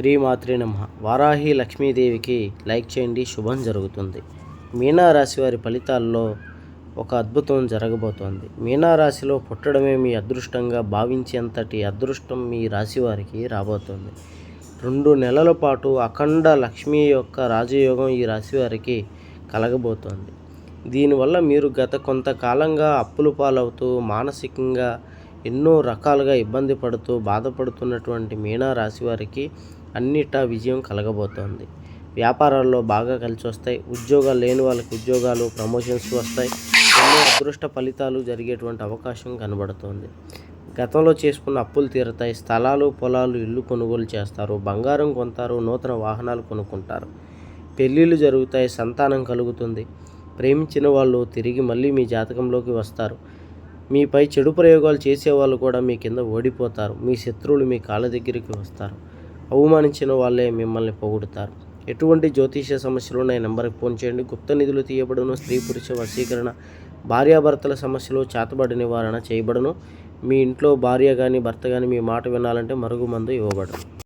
శ్రీమాత్రే నమ. వారాహి లక్ష్మీదేవికి లైక్ చేయండి శుభం జరుగుతుంది. మీనారాశి వారి ఫలితాల్లో ఒక అద్భుతం జరగబోతోంది. మీనారాశిలో పుట్టడమే మీ అదృష్టంగా భావించేంతటి అదృష్టం మీ రాశి వారికి రాబోతోంది. రెండు నెలల పాటు అఖండ లక్ష్మీ యొక్క రాజయోగం ఈ రాశి వారికి కలగబోతోంది. దీనివల్ల మీరు గత కొంతకాలంగా అప్పుల పాలవుతూ మానసికంగా ఎన్నో రకాలుగా ఇబ్బంది పడుతూ బాధపడుతున్నటువంటి మీనా రాశి వారికి అన్నిటా విజయం కలగబోతోంది. వ్యాపారాల్లో బాగా కలిసి వస్తాయి ఉద్యోగాలు లేని వాళ్ళకి ఉద్యోగాలు ప్రమోషన్స్ వస్తాయి. ఎన్నో అదృష్ట ఫలితాలు జరిగేటువంటి అవకాశం కనబడుతోంది. గతంలో చేసుకున్న అప్పులు తీరుతాయి. స్థలాలు పొలాలు ఇల్లు కొనుగోలు చేస్తారు. బంగారం కొంటారు నూతన వాహనాలు కొనుక్కుంటారు. పెళ్ళిళ్ళు జరుగుతాయి. సంతానం కలుగుతుంది. ప్రేమించిన వాళ్ళు తిరిగి మళ్ళీ మీ జాతకంలోకి వస్తారు. మీపై చెడు ప్రయోగాలు చేసేవాళ్ళు కూడా మీ కింద ఓడిపోతారు. మీ శత్రువులు మీ కాళ్ళ దగ్గరికి వస్తారు. అవమానించిన వాళ్ళే మిమ్మల్ని పొగుడుతారు. ఎటువంటి జ్యోతిష సమస్యలు ఉన్నాయి? నెంబర్కి ఫోన్ చేయండి. గుప్త నిధులు తీయబడును. స్త్రీ పురుష వశీకరణ. భార్యాభర్తల సమస్యలు చేతబడి నివారణ చేయబడును. మీ ఇంట్లో భార్య కానీ భర్త కానీ మీ మాట వినాలంటే మరుగుమందు ఇవ్వబడను.